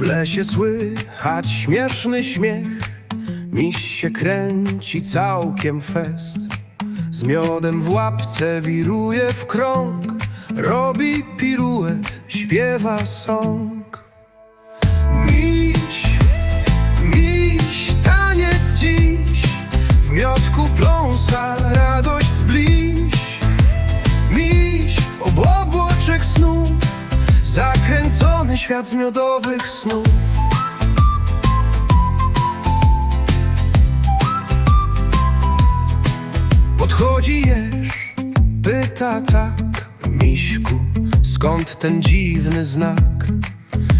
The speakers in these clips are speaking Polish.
W lesie słychać śmieszny śmiech. Miś się kręci całkiem fest. Z miodem w łapce wiruje w krąg. Robi piruet, śpiewa song Zakręcony świat z miodowych snów Podchodzi jeż, pyta tak Miśku, skąd ten dziwny znak?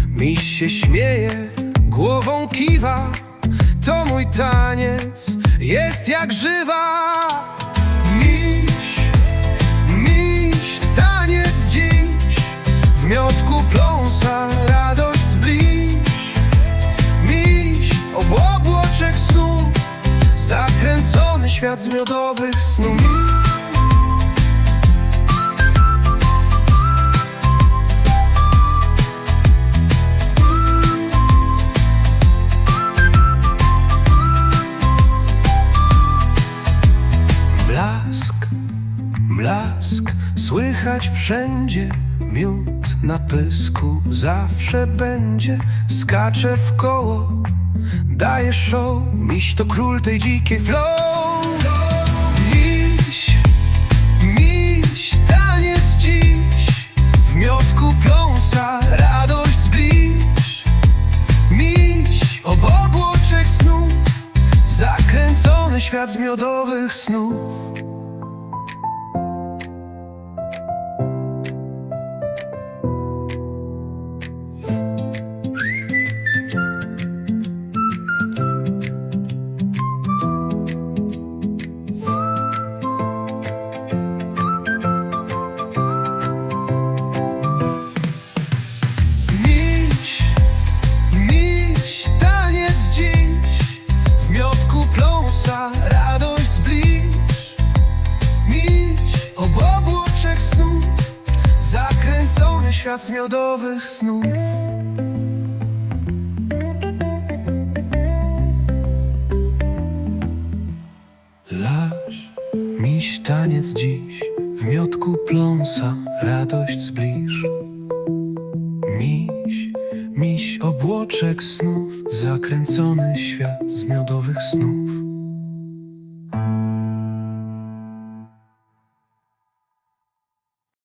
Miś się śmieje, głową kiwa To mój taniec, jest jak żywa świat z miodowych snów Blask, blask, słychać wszędzie. Miód na pysku zawsze będzie. Skacze w koło, daje show. Miś to król tej dzikiej flow świat miodowych snów świat miodowych snów. Laś, miś, taniec dziś. W miodku pląsa radość zbliż. Miś, miś obłoczek snów, zakręcony świat z miodowych snów.